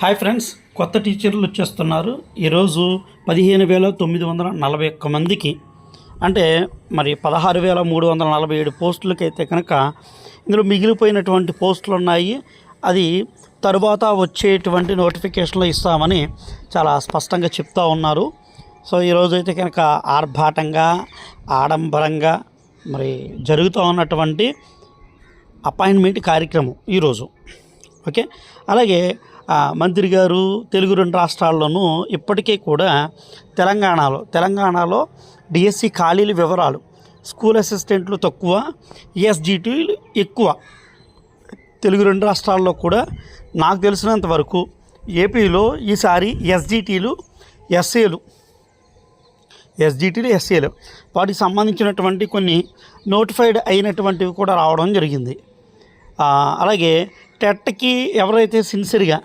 Hi friends కొత్త టీచర్లు వచ్చేస్తున్నారు. ఈరోజు పదిహేను వేల తొమ్మిది వందల నలభై ఒక్క మందికి అంటే మరి పదహారు వేల మూడు వందల నలభై ఏడు పోస్టులకైతే కనుక ఇందులో మిగిలిపోయినటువంటి పోస్టులు ఉన్నాయి. అది తరువాత వచ్చేటువంటి నోటిఫికేషన్లో ఇస్తామని చాలా స్పష్టంగా చెప్తా ఉన్నారు. సో ఈరోజు అయితే కనుక ఆర్భాటంగా ఆడంబరంగా మరి జరుగుతూ ఉన్నటువంటి అపాయింట్మెంట్ కార్యక్రమం ఈరోజు. ఓకే? అలాగే మంత్రి గారు తెలుగు రెండు రాష్ట్రాల్లోనూ ఇప్పటికే కూడా తెలంగాణలో తెలంగాణలో డిఎస్సి ఖాళీల వివరాలు స్కూల్ అసిస్టెంట్లు తక్కువ ఎస్జిటీలు ఎక్కువ. తెలుగు రెండు రాష్ట్రాల్లో కూడా నాకు తెలిసినంత వరకు ఏపీలో ఈసారి ఎస్జిటీలు ఎస్ఏలు ఎస్జిటీలు ఎస్ఏలు వాటికి సంబంధించినటువంటి కొన్ని నోటిఫైడ్ అయినటువంటివి కూడా రావడం జరిగింది. అలాగే టెట్కి ఎవరైతే సిన్సియర్గా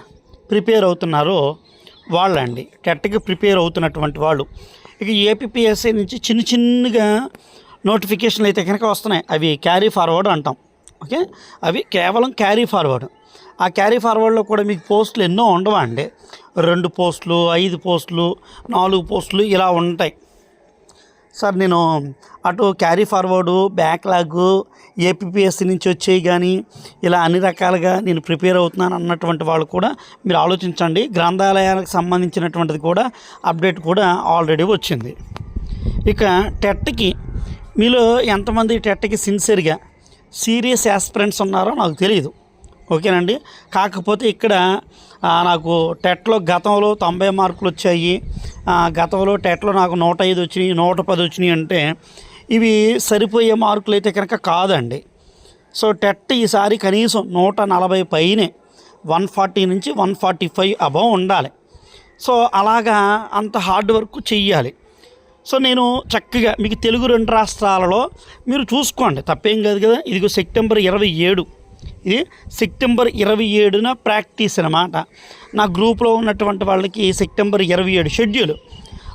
ప్రిపేర్ అవుతున్నారో వాళ్ళండి. టెట్కి ప్రిపేర్ అవుతున్నటువంటి వాళ్ళు. ఇక ఏపీఎస్సీ నుంచి చిన్న చిన్నగా నోటిఫికేషన్లు అయితే కనుక వస్తున్నాయి. అవి క్యారీ ఫార్వర్డ్ అంటాం. ఓకే? అవి కేవలం క్యారీ ఫార్వర్డ్. ఆ క్యారీ ఫార్వర్డ్లో కూడా మీకు పోస్టులు ఎన్నో ఉండవా అండి రెండు పోస్టులు ఐదు పోస్టులు నాలుగు పోస్టులు ఇలా ఉంటాయి. సార్ నేను అటు క్యారీ ఫార్వర్డు బ్యాక్లాగ్ ఏపీఎస్సి నుంచి వచ్చేవి కానీ ఇలా అన్ని రకాలుగా నేను ప్రిపేర్ అవుతున్నాను అన్నటువంటి వాళ్ళు కూడా మీరు ఆలోచించండి. గ్రంథాలయాలకు సంబంధించినటువంటిది కూడా అప్డేట్ కూడా ఆల్రెడీ వచ్చింది. ఇక టెట్కి మీలో ఎంతమంది టెట్కి సిన్సియర్గా సీరియస్ యాస్పిరెంట్స్ ఉన్నారో నాకు తెలియదు ఓకేనండి? కాకపోతే ఇక్కడ నాకు టెట్లో గతంలో తొంభై మార్కులు వచ్చాయి గతంలో టెట్లో నాకు నూట ఐదు వచ్చినాయి నూట పది వచ్చినాయి అంటే ఇవి సరిపోయే మార్కులు అయితే కనుక కాదండి. సో టెట్ ఈసారి కనీసం నూట నలభై పైనే వన్ ఫార్టీ నుంచి వన్ ఫార్టీ ఫైవ్ అబవ్ ఉండాలి. సో అలాగా అంత హార్డ్ వర్క్ చెయ్యాలి. సో నేను చక్కగా మీకు తెలుగు రెండు రాష్ట్రాలలో మీరు చూసుకోండి. తప్పేం కాదు కదా? ఇదిగో సెప్టెంబర్ ఇరవై ఏడు. ఇది సెప్టెంబర్ ఇరవై ఏడున ప్రాక్టీస్ అనమాట నా గ్రూప్లో ఉన్నటువంటి వాళ్ళకి సెప్టెంబర్ ఇరవై ఏడు షెడ్యూల్.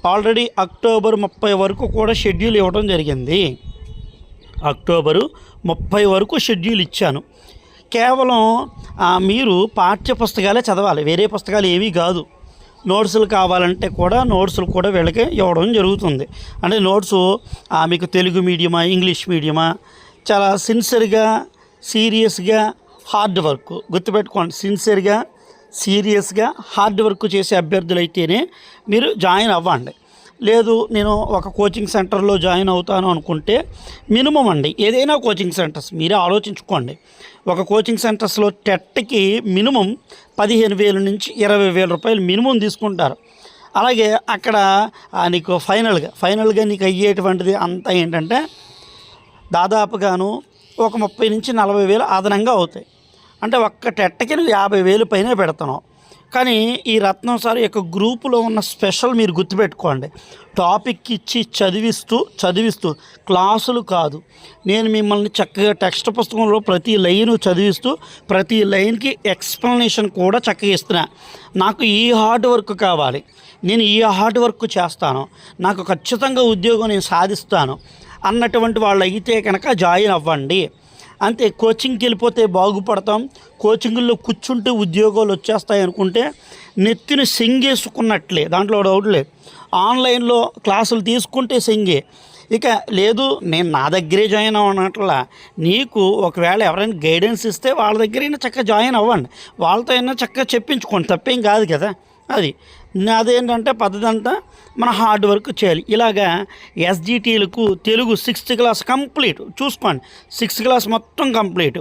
ఆల్రెడీ అక్టోబర్ ముప్పై వరకు కూడా షెడ్యూల్ ఇవ్వడం జరిగింది. అక్టోబరు ముప్పై వరకు షెడ్యూల్ ఇచ్చాను. కేవలం మీరు పాఠ్య పుస్తకాలే చదవాలి. వేరే పుస్తకాలు ఏమీ కాదు. నోట్సులు కావాలంటే కూడా నోట్సులు కూడా వీళ్ళకి ఇవ్వడం జరుగుతుంది. అంటే నోట్సు ఆ, మీకు తెలుగు మీడియమా ఇంగ్లీష్ మీడియమా చాలా సిన్సియర్గా సీరియస్గా హార్డ్ వర్క్. గుర్తుపెట్టుకోండి సిన్సియర్గా సీరియస్గా హార్డ్ వర్క్ చేసే అభ్యర్థులైతేనే మీరు జాయిన్ అవ్వండి. లేదు నేను ఒక కోచింగ్ సెంటర్లో జాయిన్ అవుతాను అనుకుంటే మినిమం అండి ఏదైనా కోచింగ్ సెంటర్స్ మీరే ఆలోచించుకోండి. ఒక కోచింగ్ సెంటర్స్లో టెట్కి మినిమం పదిహేను వేల నుంచి ఇరవై వేల రూపాయలు మినిమం తీసుకుంటారు. అలాగే అక్కడ నీకు ఫైనల్గా ఫైనల్గా నీకు అయ్యేటువంటిది అంతా ఏంటంటే దాదాపుగాను ఒక ముప్పై నుంచి నలభై వేలు అదనంగా అవుతాయి. అంటే ఒక్క టెట్టకి నువ్వు యాభై వేలు పైనే పెడుతున్నావు. కానీ ఈ రత్నం సార్ యొక్క గ్రూపులో ఉన్న స్పెషల్ మీరు గుర్తుపెట్టుకోండి. టాపిక్ ఇచ్చి చదివిస్తూ చదివిస్తూ క్లాసులు కాదు. నేను మిమ్మల్ని చక్కగా టెక్స్ట్ పుస్తకంలో ప్రతి లైన్ చదివిస్తూ ప్రతి లైన్కి ఎక్స్ప్లెనేషన్ కూడా చక్కగా ఇస్తున్నా. నాకు ఈ హార్డ్ వర్క్ కావాలి. నేను ఈ హార్డ్ వర్క్ చేస్తాను. నాకు ఖచ్చితంగా ఉద్యోగం నేను సాధిస్తాను. అన్నటువంటి వాళ్ళు అయితే కనుక జాయిన్ అవ్వండి. అంతే కోచింగ్కి వెళ్ళిపోతే బాగుపడతాం. కోచింగ్లో కూర్చుంటే ఉద్యోగాలు వచ్చేస్తాయి అనుకుంటే నెత్తిని సింగేసుకున్నట్లే దాంట్లో డౌట్ లేదు ఆన్లైన్లో క్లాసులు తీసుకుంటే సింగే. ఇక లేదు నేను నా దగ్గరే జాయిన్ అవ్వనట్లా. నీకు ఒకవేళ ఎవరైనా గైడెన్స్ ఇస్తే వాళ్ళ దగ్గరైనా చక్కగా జాయిన్ అవ్వండి. వాళ్ళతో అయినా చక్కగా చెప్పించుకోండి తప్పేం కాదు కదా. అది. అదేంటంటే పద్ధతి అంతా మన హార్డ్ వర్క్ చేయాలి. ఇలాగా ఎస్జిటీలకు తెలుగు సిక్స్త్ క్లాస్ కంప్లీట్. చూసుకోండి సిక్స్త్ క్లాస్ మొత్తం కంప్లీట్.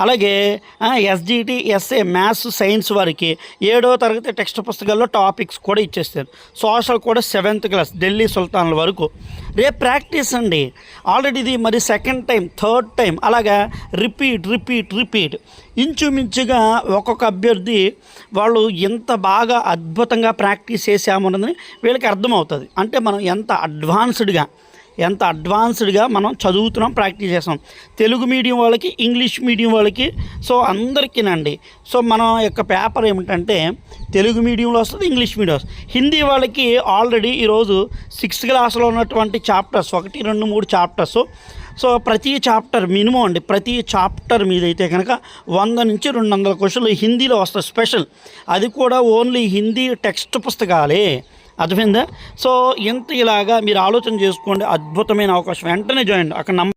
అలాగే ఎస్జిటి ఎస్ఏ మ్యాథ్స్ సైన్స్ వారికి ఏడో తరగతి టెక్స్ట్ పుస్తకాల్లో టాపిక్స్ కూడా ఇచ్చేస్తారు. సోషల్ కూడా సెవెంత్ క్లాస్ ఢిల్లీ సుల్తాన్ల వరకు. రేపు ప్రాక్టీస్ అండి. ఆల్రెడీ ఇది మరి సెకండ్ టైం థర్డ్ టైం. అలాగా రిపీట్ రిపీట్ రిపీట్. ఇంచుమించుగా ఒక్కొక్క అభ్యర్థి వాళ్ళు ఎంత బాగా అద్భుతంగా ప్రాక్టీస్ ప్రాక్టీస్ చేసామన్నది వీళ్ళకి అర్థమవుతుంది. అంటే మనం ఎంత అడ్వాన్స్డ్గా ఎంత అడ్వాన్స్డ్గా మనం చదువుతున్నాం ప్రాక్టీస్ చేస్తాం తెలుగు మీడియం వాళ్ళకి ఇంగ్లీష్ మీడియం వాళ్ళకి సో అందరికీనండి. సో మన యొక్క పేపర్ ఏమిటంటే తెలుగు మీడియంలో వస్తుంది ఇంగ్లీష్ మీడియం వస్తుంది. హిందీ వాళ్ళకి ఆల్రెడీ ఈరోజు సిక్స్త్ క్లాస్లో ఉన్నటువంటి చాప్టర్స్ ఒకటి రెండు మూడు చాప్టర్స్ సో ప్రతి చాప్టర్ మినిమం అండి ప్రతి చాప్టర్ మీద అయితే కనుక వంద నుంచి రెండు వందల క్వశ్చన్లు హిందీలో వస్తాయి స్పెషల్. అది కూడా ఓన్లీ హిందీ టెక్స్ట్ పుస్తకాలే. అర్థమైందా? సో ఇంత ఇలాగా మీరు ఆలోచన చేసుకోండి అద్భుతమైన అవకాశం. వెంటనే జాయిన్ అక్కడ నంబర్